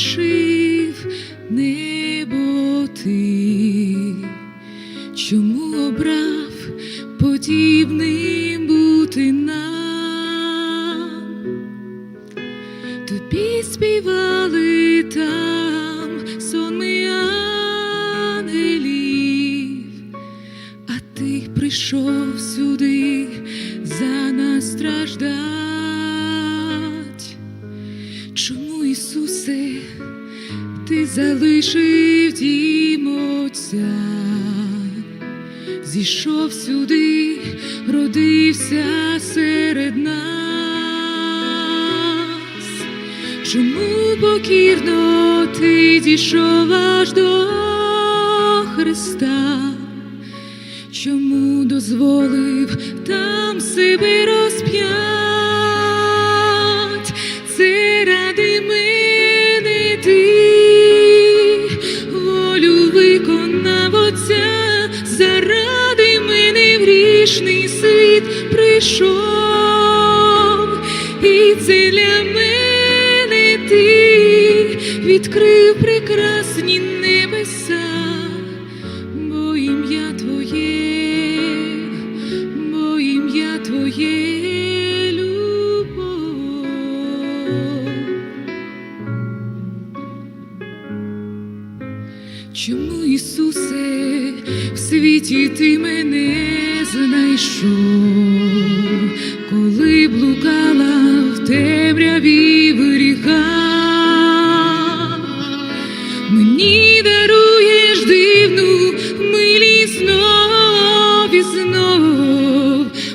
лишив небо ти, чому обрав подібним бути нам? Тобі співали там сонми ангелів, а ти прийшов сюди за нас страждать. Залишив дім Отця, зійшов сюди, родився серед нас. Чому покірно ти дійшов аж до Христа? Чому дозволив там себе розп'ять? Прийшов, і це для мене ти відкрив прекрасні небеса бо ім'я Твоє, бо ім'я Твоє. Чому, Ісусе, в світі ти мене знайшов,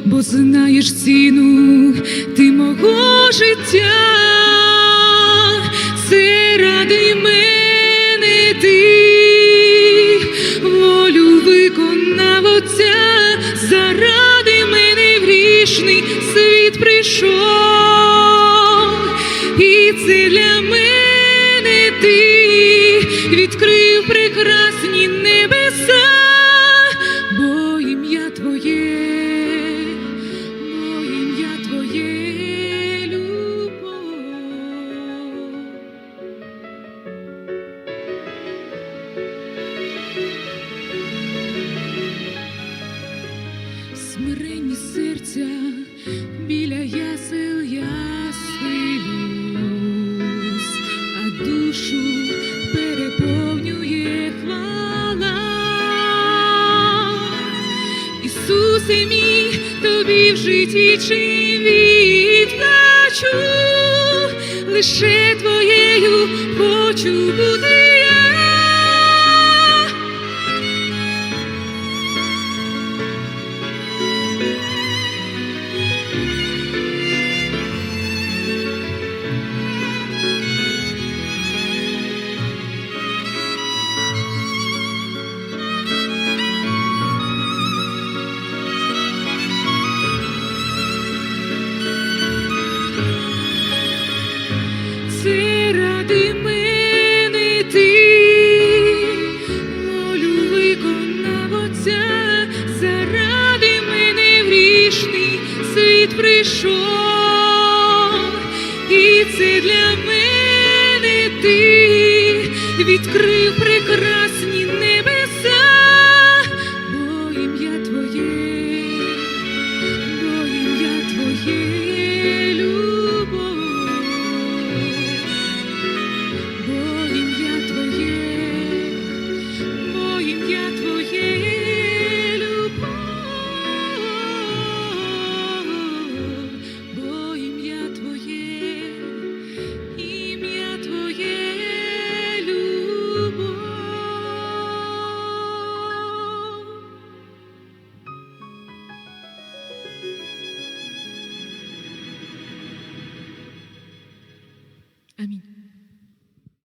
бо знаєш ціну ти мого життя, це ради мене ти волю виконав Отця, заради мене в грішний світ прийшов, і це для мене ти відкрив прекрасні небеса, Смиренні серця біля ясел я схилюсь, а душу переповнює хвала. Ісусе мій, тобі в житті чим відплачу, лише твоєю хочу бути я. Прийшов, і це для мене ти відкрив Amin.